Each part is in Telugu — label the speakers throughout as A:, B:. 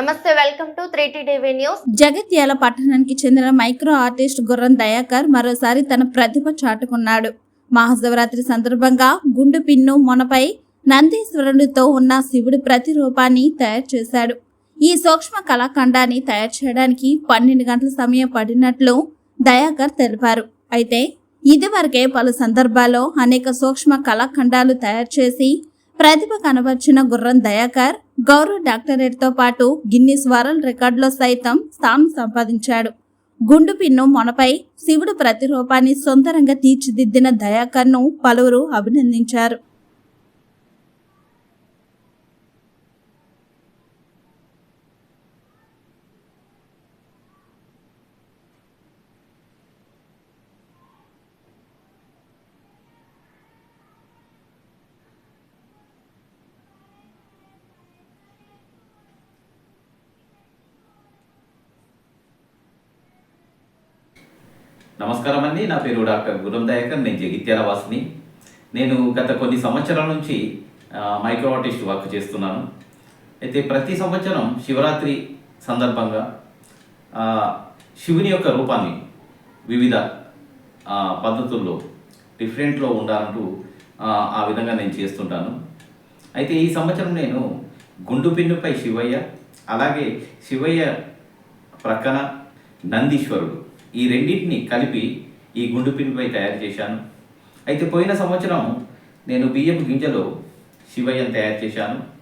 A: నమస్తే welcome to three TV news.
B: Jagtial పట్టణానికి చెందిన మైక్రో ఆర్టిస్ట్ గుర్రం దయాకర్ మరోసారి తన ప్రతిభ చాటుకున్నాడు. మహాశివరాత్రి సందర్భంగా గుండు పిన్ను మొనపై నందీశ్వరుడితో ఉన్న శివుడి ప్రతిరూపాన్ని తయారు చేశాడు. ఈ సూక్ష్మ కళాఖండాన్ని తయారు చేయడానికి పన్నెండు గంటల సమయం పడినట్లు దయాకర్ తెలిపారు. అయితే ఇదివరకే పలు సందర్భాల్లో అనేక సూక్ష్మ కళాఖండాలు తయారు చేసి ప్రతిభ కనబర్చిన గుర్రం దయాకర్ గౌరవ డాక్టరేట్తో పాటు గిన్నిస్ వరల్డ్ రికార్డులో సైతం స్థానం సంపాదించాడు. గుండు పిన్ను మొనపై శివుడు ప్రతిరూపాన్ని సొంతరంగా తీర్చిదిద్దిన దయాకర్ను పలువురు అభినందించారు.
C: నమస్కారం అండి నా పేరు డాక్టర్ గురం దయాకర్. నేను జగిత్యాల వాసిని. నేను గత కొన్ని సంవత్సరాల నుంచి మైక్రో ఆర్టిస్ట్ వర్క్ చేస్తున్నాను. అయితే ప్రతి సంవత్సరం శివరాత్రి సందర్భంగా శివుని యొక్క రూపాన్ని వివిధ పద్ధతుల్లో డిఫరెంట్లో ఉండాలంటూ ఆ, ఆ విధంగా నేను చేస్తుంటాను. అయితే ఈ సంవత్సరం నేను గుండు పిన్నుపై శివయ్య అలాగే శివయ్య ప్రక్కన నందీశ్వరుడు. ఈ రెండింటిని కలిపి ఈ గుండు పిండిపై తయారు చేశాను. అయితే పోయిన సంవత్సరం నేను బియ్యపు గింజలో శివయ్యను తయారు చేశాను.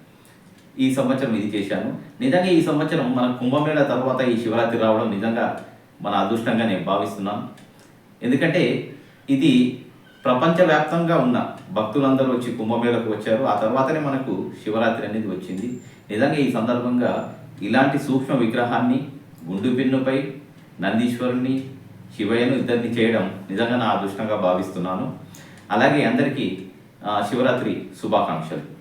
C: ఈ సంవత్సరం ఇది చేశాను. నిజంగా ఈ సంవత్సరం మన కుంభమేళ తర్వాత ఈ శివరాత్రి రావడం నిజంగా మన అదృష్టంగా నేను భావిస్తున్నాను. ఎందుకంటే ఇది ప్రపంచవ్యాప్తంగా ఉన్న భక్తులందరూ వచ్చి కుంభమేళకు వచ్చారు. ఆ తర్వాతనే మనకు శివరాత్రి అనేది వచ్చింది. నిజంగా ఈ సందర్భంగా ఇలాంటి సూక్ష్మ విగ్రహాన్ని గుండు పిన్నుపై నందీశ్వరుణ్ణి శివయ్యను ఇద్దరిని చేయడం నిజంగా నా అదృష్టంగా భావిస్తున్నాను. అలాగే అందరికీ శివరాత్రి శుభాకాంక్షలు.